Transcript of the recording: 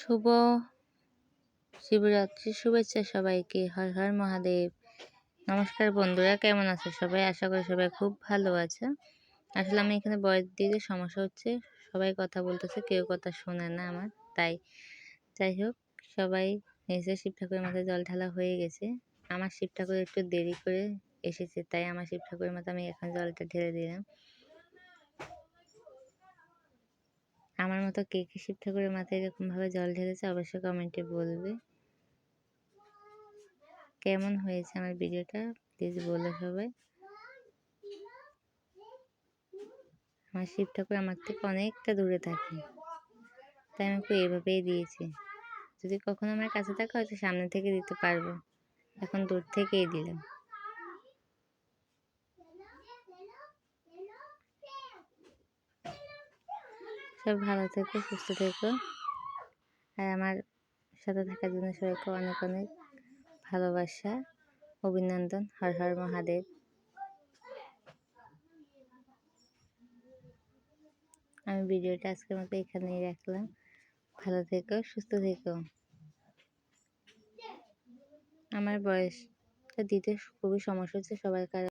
শুভ শিবরাত্রির শুভেচ্ছা সবাইকে। হর হর মহাদেব। নমস্কার বন্ধুরা, কেমন আছে সবাই? আশা করি সবাই খুব ভালো আছে। আসলে আমি এখানে বয়স দিতে সমস্যা হচ্ছে, সবাই কথা বলতেছে, কেউ কথা শোনে না আমার, তাই। যাই হোক, সবাই এসে শিব ঠাকুরের মাথায় জল ঢালা হয়ে গেছে। আমার শিব ঠাকুর একটু দেরি করে এসেছে, তাই আমার শিব ঠাকুরের মাথায় আমি এখন জলটা ঢেলে দিলাম। আমার মতো কে কে শিব ঠাকুরের মাথায় এরকমভাবে জল ঢেলেছে অবশ্যই কমেন্টে বলবে। কেমন হয়েছে আমার ভিডিওটা? প্লিজ বলে সবাই। আমার শিব ঠাকুর আমার থেকে অনেকটা দূরে থাকে। তাই আমাকে এভাবেই দিয়েছি। যদি কখনো আমার কাছে থাকে হয়তো সামনে থেকে দিতে পারব। এখন দূর থেকেই দিলাম। সব ভালো থেকো, সুস্থ থেকো। আর আমার সাথে থাকার জন্য সবাইকে অনেক অনেক ভালোবাসা, অভিনন্দন, হর হর মহাদেব। আমি ভিডিওটা আজকের মতো এখানেই রাখলাম। ভালো থেকো, সুস্থ থেকো। আমার বয়সটা দিতে খুবই সমস্যা হচ্ছে সবার কারণে।